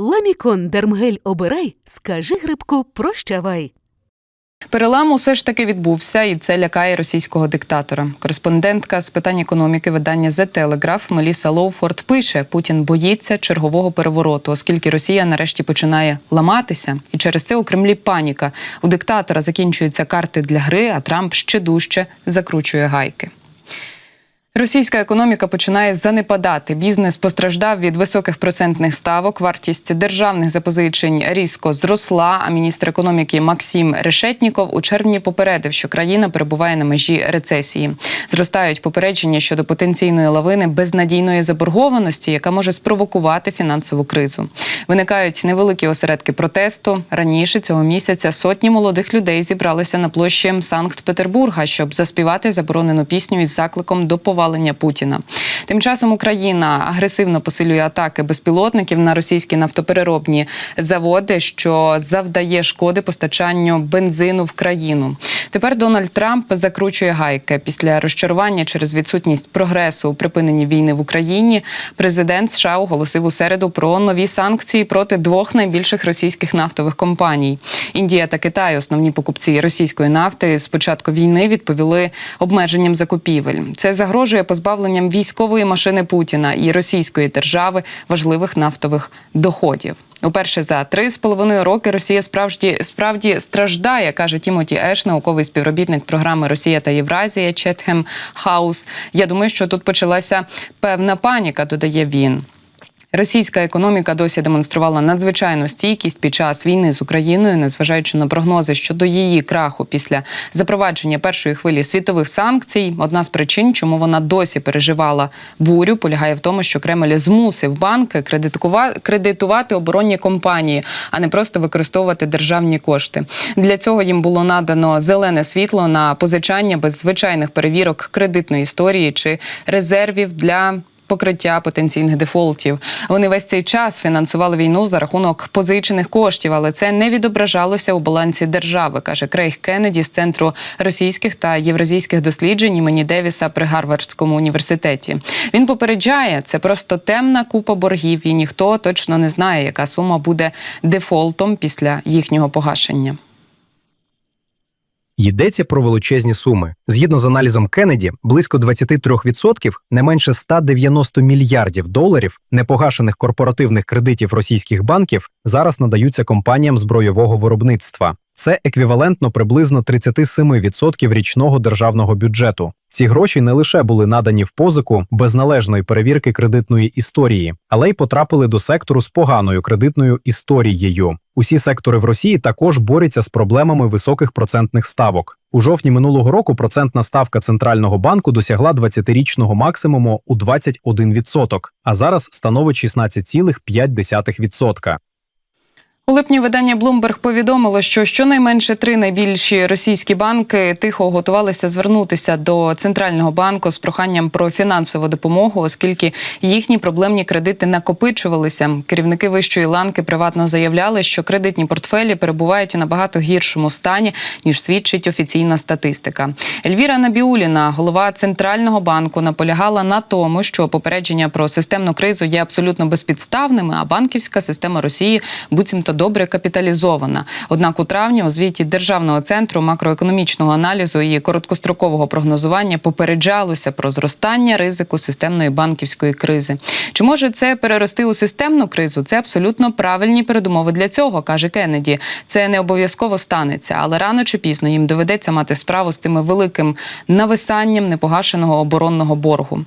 Ламікон Дермгель обирай, скажи грибку прощавай. Перелам усе ж таки відбувся, і це лякає російського диктатора. Кореспондентка з питань економіки видання The Telegraph Меліса Лоуфорд пише: Путін боїться чергового перевороту, оскільки Росія нарешті починає ламатися, і через це у Кремлі паніка. У диктатора закінчуються карти для гри, а Трамп ще дужче закручує гайки. Російська економіка починає занепадати. Бізнес постраждав від високих процентних ставок. Вартість державних запозичень різко зросла. А міністр економіки Максим Решетніков у червні попередив, що країна перебуває на межі рецесії. Зростають попередження щодо потенційної лавини безнадійної заборгованості, яка може спровокувати фінансову кризу. Виникають невеликі осередки протесту. Раніше цього місяця сотні молодих людей зібралися на площі Санкт-Петербурга, щоб заспівати заборонену пісню із закликом до повалення Путіна. Тим часом Україна агресивно посилює атаки безпілотників на російські нафтопереробні заводи, що завдає шкоди постачанню бензину в країну. Тепер Дональд Трамп закручує гайки після розчарування через відсутність прогресу у припиненні війни в Україні. Президент США оголосив у середу про нові санкції проти двох найбільших російських нафтових компаній. Індія та Китай, основні покупці російської нафти, з початку війни відповіли обмеженням закупівель. Це загрожує позбавленням військової машини Путіна і російської держави важливих нафтових доходів. Уперше за три з половиною роки Росія справді справді страждає, каже Тімоті Еш, науковий співробітник програми Росія та Євразія Четхем Хаус. Я думаю, що тут почалася певна паніка, додає він. Російська економіка досі демонструвала надзвичайну стійкість під час війни з Україною, незважаючи на прогнози щодо її краху після запровадження першої хвилі світових санкцій. Одна з причин, чому вона досі переживала бурю, полягає в тому, що Кремль змусив банки кредитува- кредитувати оборонні компанії, а не просто використовувати державні кошти. Для цього їм було надано зелене світло на позичання без звичайних перевірок кредитної історії чи резервів для покриття потенційних дефолтів. Вони весь цей час фінансували війну за рахунок позичених коштів, але це не відображалося у балансі держави, каже Крейг Кеннеді з центру російських та євразійських досліджень імені Девіса при Гарвардському університеті. Він попереджає, це просто темна купа боргів, і ніхто точно не знає, яка сума буде дефолтом після їхнього погашення. Йдеться про величезні суми. Згідно з аналізом Кеннеді, близько 23% не менше 190 мільярдів доларів непогашених корпоративних кредитів російських банків зараз надаються компаніям збройового виробництва. Це еквівалентно приблизно 37% річного державного бюджету. Ці гроші не лише були надані в позику без належної перевірки кредитної історії, але й потрапили до сектору з поганою кредитною історією. Усі сектори в Росії також борються з проблемами високих процентних ставок. У жовтні минулого року процентна ставка центрального банку досягла 20-річного максимуму у 21%, а зараз становить 16,5%. У липні видання Bloomberg повідомило, що щонайменше три найбільші російські банки тихо готувалися звернутися до центрального банку з проханням про фінансову допомогу, оскільки їхні проблемні кредити накопичувалися. Керівники вищої ланки приватно заявляли, що кредитні портфелі перебувають у набагато гіршому стані ніж свідчить офіційна статистика. Ельвіра Набіуліна, голова центрального банку, наполягала на тому, що попередження про системну кризу є абсолютно безпідставними, а банківська система Росії буцімто добре капіталізована. Однак у травні у звіті Державного центру макроекономічного аналізу і короткострокового прогнозування попереджалося про зростання ризику системної банківської кризи. Чи може це перерости у системну кризу? Це абсолютно правильні передумови для цього, каже Кеннеді. Це не обов'язково станеться, але рано чи пізно їм доведеться мати справу з тими великим нависанням непогашеного оборонного боргу.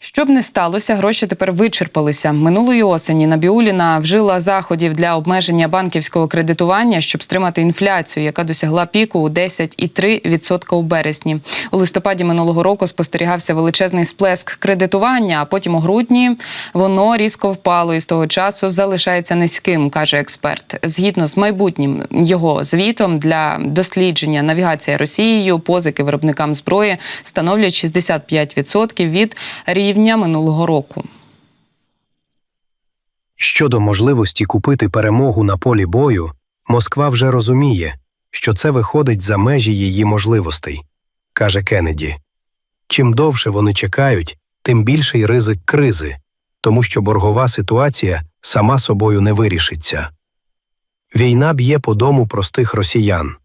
Щоб не сталося, гроші тепер вичерпалися. Минулої осені Набіуліна вжила заходів для обмеження банківського кредитування, щоб стримати інфляцію, яка досягла піку у 10,3% у березні. У листопаді минулого року спостерігався величезний сплеск кредитування, а потім у грудні воно різко впало і з того часу залишається низьким, каже експерт. Згідно з майбутнім його звітом для дослідження навігація Росією, позики виробникам зброї становлять 65% від рівня минулого року. Щодо можливості купити перемогу на полі бою, Москва вже розуміє, що це виходить за межі її можливостей, каже Кеннеді. Чим довше вони чекають, тим більший ризик кризи, тому що боргова ситуація сама собою не вирішиться. Війна б'є по дому простих росіян.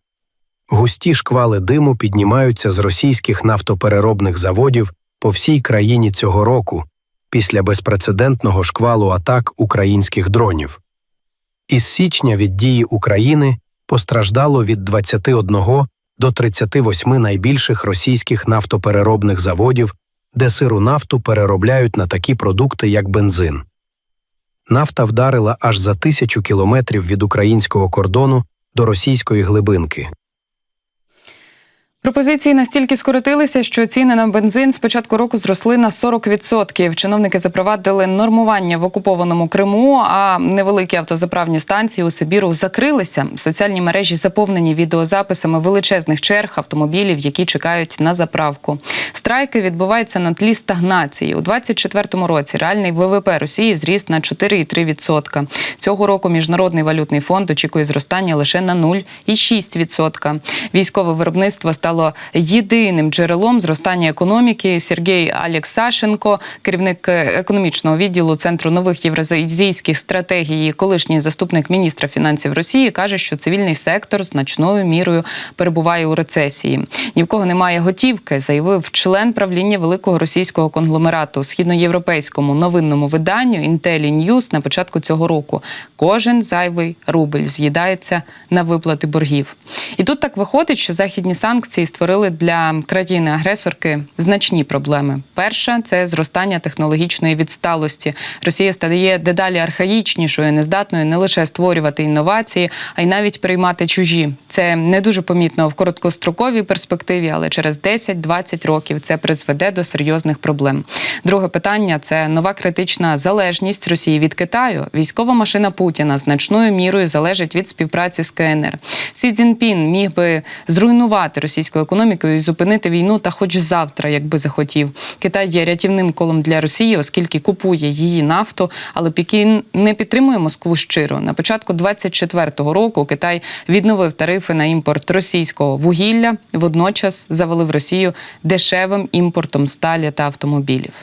Густі шквали диму піднімаються з російських нафтопереробних заводів по всій країні цього року після безпрецедентного шквалу атак українських дронів. Із січня від дії України постраждало від 21 до 38 найбільших російських нафтопереробних заводів, де сиру нафту переробляють на такі продукти, як бензин. Нафта вдарила аж за тисячу кілометрів від українського кордону до російської глибинки. Пропозиції настільки скоротилися, що ціни на бензин з початку року зросли на 40%. Чиновники запровадили нормування в окупованому Криму, а невеликі автозаправні станції у Сибіру закрилися. Соціальні мережі заповнені відеозаписами величезних черг автомобілів, які чекають на заправку. Страйки відбуваються на тлі стагнації. У 2024 році реальний ВВП Росії зріс на 4,3%. Цього року Міжнародний валютний фонд очікує зростання лише на 0,6%. Військове виробництво стало єдиним джерелом зростання економіки. Сергій Алєксашенко, керівник економічного відділу Центру нових євразійських стратегій, і колишній заступник міністра фінансів Росії, каже, що цивільний сектор значною мірою перебуває у рецесії. Ні в кого немає готівки, заявив член правління великого російського конгломерату східноєвропейському новинному виданню Intelli News на початку цього року. Кожен зайвий рубль з'їдається на виплати боргів. І тут так виходить, що західні санкції створили для країни-агресорки значні проблеми. Перша це зростання технологічної відсталості. Росія стає дедалі архаїчнішою, нездатною не лише створювати інновації, а й навіть приймати чужі. Це не дуже помітно в короткостроковій перспективі, але через 10-20 років це призведе до серйозних проблем. Друге питання це нова критична залежність Росії від Китаю. Військова машина Путіна значною мірою залежить від співпраці з КНР. Сі Цзіньпін міг би зруйнувати російську економіку і зупинити війну, та хоч завтра, якби захотів. Китай є рятівним колом для Росії, оскільки купує її нафту, але Пекін не підтримує Москву щиро. На початку 24-го року Китай відновив тарифи на імпорт російського вугілля, водночас завалив Росію дешевим імпортом сталі та автомобілів.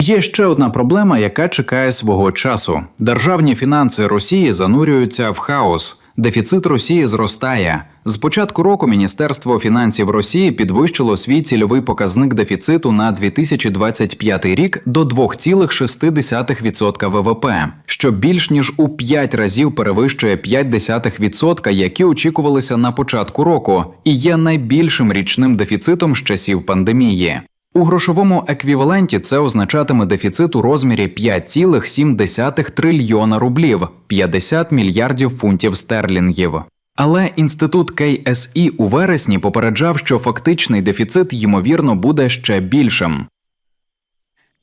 Є ще одна проблема, яка чекає свого часу. Державні фінанси Росії занурюються в хаос. Дефіцит Росії зростає. З початку року Міністерство фінансів Росії підвищило свій цільовий показник дефіциту на 2025 рік до 2,6% ВВП, що більш ніж у 5 разів перевищує 0,5%, які очікувалися на початку року, і є найбільшим річним дефіцитом з часів пандемії. У грошовому еквіваленті це означатиме дефіцит у розмірі 5,7 трильйона рублів 50 мільярдів фунтів стерлінгів. Але інститут KSE у вересні попереджав, що фактичний дефіцит ймовірно буде ще більшим.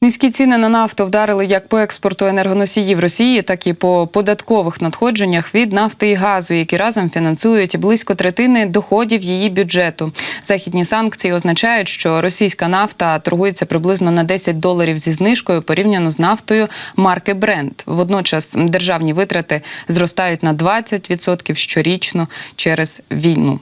Низькі ціни на нафту вдарили як по експорту енергоносіїв Росії, так і по податкових надходженнях від нафти і газу, які разом фінансують близько третини доходів її бюджету. Західні санкції означають, що російська нафта торгується приблизно на 10 доларів зі знижкою порівняно з нафтою марки Brent. Водночас державні витрати зростають на 20% щорічно через війну.